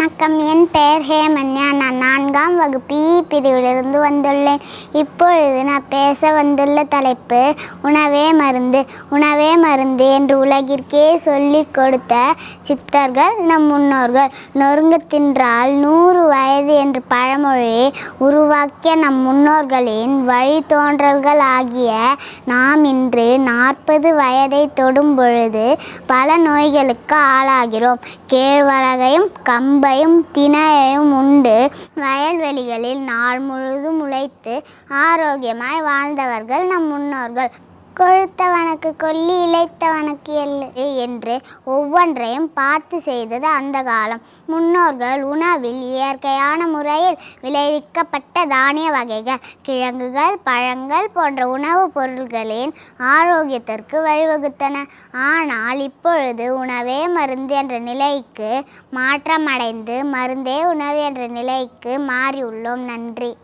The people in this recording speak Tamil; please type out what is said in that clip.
வணக்கம். என் பெயர் ஹேமன்யா. நான் நான்காம் வகுப்பு இ பிரிவிலிருந்து வந்துள்ளேன். இப்பொழுது நான் பேச வந்துள்ள தலைப்பு உணவே மருந்து உணவே மருந்து என்று உலகிற்கே சொல்லிக் கொடுத்த சித்தர்கள் நம் முன்னோர்கள். நொறுங்க தின்றால் நூறு வயது என்று பழமொழியை உருவாக்கிய நம் முன்னோர்களின் வழித்தோன்றல்கள் ஆகிய நாம் இன்று நாற்பது வயதை தொடும் பொழுது பல நோய்களுக்கு ஆளாகிறோம். கேழ்வரகையும் கம்ப கம்பையும் தினையையும் உண்டு. வயல்வெளிகளில் நாள் முழுதும் உழைத்து ஆரோக்கியமாய் வாழ்ந்தவர்கள் நம் முன்னோர்கள். கொழுத்தவனுக்கு கொல்லி இழைத்தவனுக்கு எள்ளு. என்று ஒவ்வொன்றையும் பார்த்து செய்தது அந்த காலம். முன்னோர்கள் உணவில் இயற்கையான முறையில் விளைவிக்கப்பட்ட தானிய வகைகள் கிழங்குகள் பழங்கள் போன்ற உணவுப் பொருள்களின் ஆரோக்கியத்திற்கு வழிவகுத்தன. ஆனால் இப்பொழுது உணவே மருந்து என்ற நிலைக்கு மாற்றமடைந்து மருந்தே உணவு என்ற நிலைக்கு மாறியுள்ளோம். நன்றி.